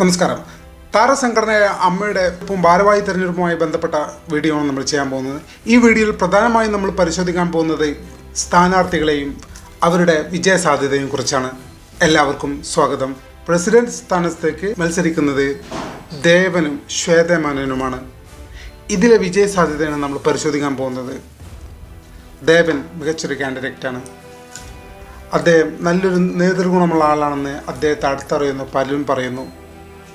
നമസ്കാരം. താരസംഘടനയായ അമ്മയുടെ ഭാരവാഹി തെരഞ്ഞെടുപ്പുമായി ബന്ധപ്പെട്ട വീഡിയോ ആണ് നമ്മൾ ചെയ്യാൻ പോകുന്നത്. ഈ വീഡിയോയിൽ പ്രധാനമായും നമ്മൾ പരിശോധിക്കാൻ പോകുന്നത് സ്ഥാനാർത്ഥികളെയും അവരുടെ വിജയ സാധ്യതയും കുറിച്ചാണ്. എല്ലാവർക്കും സ്വാഗതം. പ്രസിഡന്റ് സ്ഥാനത്തേക്ക് മത്സരിക്കുന്നത് ദേവനും ശ്വേതമാനനുമാണ്. ഇതിലെ വിജയ സാധ്യതയാണ് നമ്മൾ പരിശോധിക്കാൻ പോകുന്നത്. ദേവൻ മികച്ചൊരു കാൻഡിഡേറ്റാണ് അദ്ദേഹം നല്ലൊരു നേതൃഗുണമുള്ള ആളാണെന്ന് അദ്ദേഹത്തെ അടുത്തറിയുന്നു പലരും പറയുന്നു.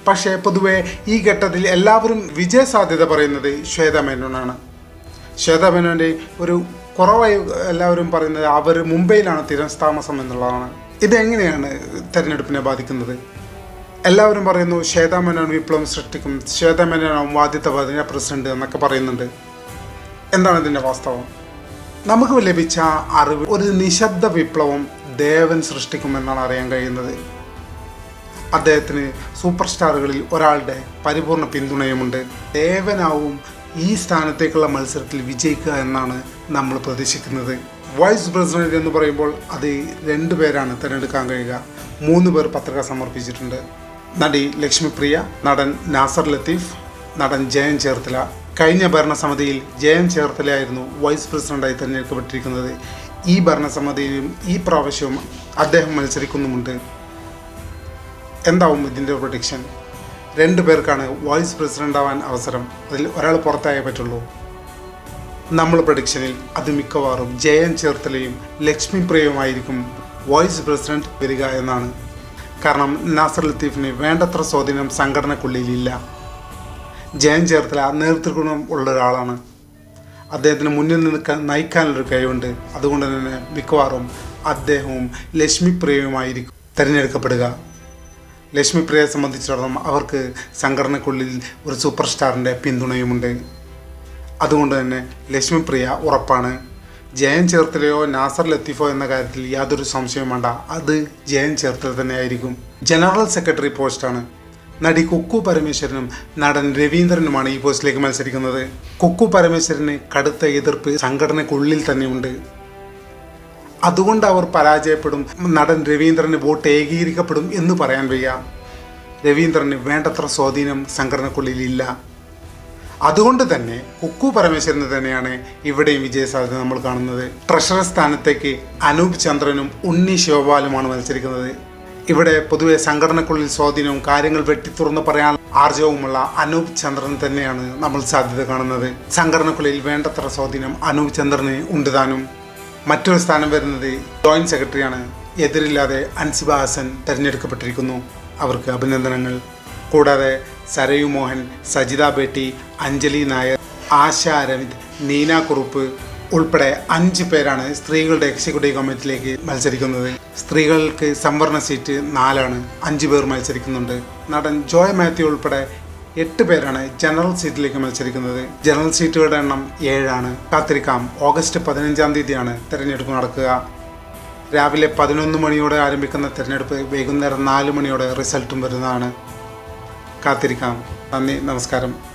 പക്ഷേ പൊതുവേ ഈ ഘട്ടത്തിൽ എല്ലാവരും വിജയ സാധ്യത പറയുന്നത് ശ്വേത മേനോനാണ്. ശ്വേത മേനോന്റെ ഒരു കുറവായി എല്ലാവരും പറയുന്നത് അവർ മുംബൈയിലാണ് തിരസ്താമസം എന്നുള്ളതാണ്. ഇതെങ്ങനെയാണ് തിരഞ്ഞെടുപ്പിനെ ബാധിക്കുന്നത്? എല്ലാവരും പറയുന്നു ശ്വേത മേനോൻ വിപ്ലവം സൃഷ്ടിക്കും ശ്വേത മേനോനാവും ആദ്യത്തെ വനിതാ പ്രസിഡന്റ് എന്നൊക്കെ പറയുന്നുണ്ട്. എന്താണ് ഇതിന്റെ വാസ്തവം? നമുക്ക് ലഭിച്ച അറിവ് ഒരു നിശബ്ദ വിപ്ലവം ദേവൻ സൃഷ്ടിക്കുമെന്നാണ് അറിയാൻ കഴിയുന്നത്. അദ്ദേഹത്തിന് സൂപ്പർ സ്റ്റാറുകളിൽ ഒരാളുടെ പരിപൂർണ പിന്തുണയുമുണ്ട്. ദേവനാവും ഈ സ്ഥാനത്തേക്കുള്ള മത്സരത്തിൽ വിജയിക്കുക എന്നാണ് നമ്മൾ പ്രതീക്ഷിക്കുന്നത്. വൈസ് പ്രസിഡന്റ് എന്ന് പറയുമ്പോൾ അത് രണ്ടു പേരാണ് തിരഞ്ഞെടുക്കാൻ കഴിയുക. മൂന്ന് പേർ പത്രിക സമർപ്പിച്ചിട്ടുണ്ട്. നടി ലക്ഷ്മിപ്രിയ നടൻ നാസർ ലത്തീഫ് നടൻ ജയൻ ചേർത്തല. കഴിഞ്ഞ ഭരണസമിതിയിൽ ജയൻ ചേർത്തലയായിരുന്നു വൈസ് പ്രസിഡന്റായി തിരഞ്ഞെടുക്കപ്പെട്ടിരിക്കുന്നത്. ഈ ഭരണസമിതിയിലും ഈ പ്രാവശ്യവും അദ്ദേഹം മത്സരിക്കുന്നുമുണ്ട്. എന്താവും ഇതിന്റെ പ്രൊഡിക്ഷൻ രണ്ടു പേർക്കാണ് വൈസ് പ്രസിഡന്റ് ആവാൻ അവസരം. അതിൽ ഒരാൾ പുറത്തായേ പറ്റുള്ളൂ. നമ്മൾ പ്രൊഡിക്ഷനിൽ അത് മിക്കവാറും ജയൻ ചേർത്തലയും ലക്ഷ്മി പ്രിയവുമായിരിക്കും വൈസ് പ്രസിഡന്റ് വരിക എന്നാണ്. കാരണം നാസർ ലത്തീഫിന് വേണ്ടത്ര സ്വാധീനം സംഘടനക്കുള്ളിലില്ല. ജയൻ ചേർത്തല നേതൃഗുണം ഉള്ള ഒരാളാണ്. അദ്ദേഹത്തിന് മുന്നിൽ നിന്ന് നയിക്കാനുള്ളൊരു കഴിവുണ്ട്. അതുകൊണ്ട് തന്നെ മിക്കവാറും അദ്ദേഹവും ലക്ഷ്മി പ്രിയവുമായിരിക്കും തിരഞ്ഞെടുക്കപ്പെടുക. ലക്ഷ്മിപ്രിയയെ സംബന്ധിച്ചിടത്തോളം അവർക്ക് സംഘടനയ്ക്കുള്ളിൽ ഒരു സൂപ്പർ സ്റ്റാറിന്റെ പിന്തുണയുമുണ്ട്. അതുകൊണ്ട് തന്നെ ലക്ഷ്മിപ്രിയ ഉറപ്പാണ്. ജയൻ ചേർത്തലയോ നാസർ ലത്തീഫോ എന്ന കാര്യത്തിൽ യാതൊരു സംശയവും വേണ്ട. അത് ജയൻ ചേർത്തല തന്നെയായിരിക്കും. ജനറൽ സെക്രട്ടറി പോസ്റ്റാണ്. നടി കുക്കു പരമേശ്വരനും നടൻ രവീന്ദ്രനുമാണ് ഈ പോസ്റ്റിലേക്ക് മത്സരിക്കുന്നത്. കുക്കു പരമേശ്വരന് കടുത്ത എതിർപ്പ് സംഘടനക്കുള്ളിൽ തന്നെയുണ്ട്. അതുകൊണ്ട് അവർ പരാജയപ്പെടും. നടൻ രവീന്ദ്രന് വോട്ട് ഏകീകരിക്കപ്പെടും എന്ന് പറയാൻ വയ്യ. രവീന്ദ്രന് വേണ്ടത്ര സ്വാധീനം സംഘടനക്കുള്ളിലില്ല അതുകൊണ്ട് തന്നെ കുക്കു പരമേശ്വരന് തന്നെയാണ് ഇവിടെയും വിജയസാധ്യത നമ്മൾ കാണുന്നത്. ട്രഷറർ സ്ഥാനത്തേക്ക് അനൂപ് ചന്ദ്രനും ഉണ്ണി ശിവപാലുമാണ് മത്സരിക്കുന്നത്. ഇവിടെ പൊതുവെ സംഘടനക്കുള്ളിൽ സ്വാധീനവും കാര്യങ്ങൾ വെട്ടിത്തുറന്ന് പറയാൻ ആർജവുമുള്ള അനൂപ് ചന്ദ്രൻ തന്നെയാണ് നമ്മൾ സാധ്യത കാണുന്നത്. സംഘടനക്കുള്ളിൽ വേണ്ടത്ര സ്വാധീനം അനൂപ് ചന്ദ്രന് ഉണ്ട് താനും. മറ്റൊരു സ്ഥാനം വരുന്നത് ജോയിന്റ് സെക്രട്ടറിയാണ്. എതിരില്ലാതെ അൻസിബ ഹാസൻ തിരഞ്ഞെടുക്കപ്പെട്ടിരിക്കുന്നു. അവർക്ക് അഭിനന്ദനങ്ങൾ. കൂടാതെ സരയു മോഹൻ സജിത ബേട്ടി അഞ്ജലി നായർ ആശ അരവിന്ദ് നീന കുറുപ്പ് ഉൾപ്പെടെ അഞ്ച് പേരാണ് സ്ത്രീകളുടെ എക്സിക്യൂട്ടീവ് കമ്മിറ്റിയിലേക്ക് മത്സരിക്കുന്നത്. സ്ത്രീകൾക്ക് സംവരണ സീറ്റ് നാലാണ്. അഞ്ച് പേർ മത്സരിക്കുന്നുണ്ട്. നടൻ ജോയ് മാത്യു ഉൾപ്പെടെ എട്ട് പേരാണ് ജനറൽ സീറ്റിലേക്ക് മത്സരിക്കുന്നത്. ജനറൽ സീറ്റുകളുടെ എണ്ണം ഏഴാണ്. കാത്തിരിക്കാം. ഓഗസ്റ്റ് പതിനഞ്ചാം തീയതിയാണ് തെരഞ്ഞെടുപ്പ് നടക്കുക. രാവിലെ പതിനൊന്ന് മണിയോടെ ആരംഭിക്കുന്ന തിരഞ്ഞെടുപ്പ് വൈകുന്നേരം നാല് മണിയോടെ റിസൾട്ടും വരുന്നതാണ്. കാത്തിരിക്കാം. നന്ദി നമസ്കാരം.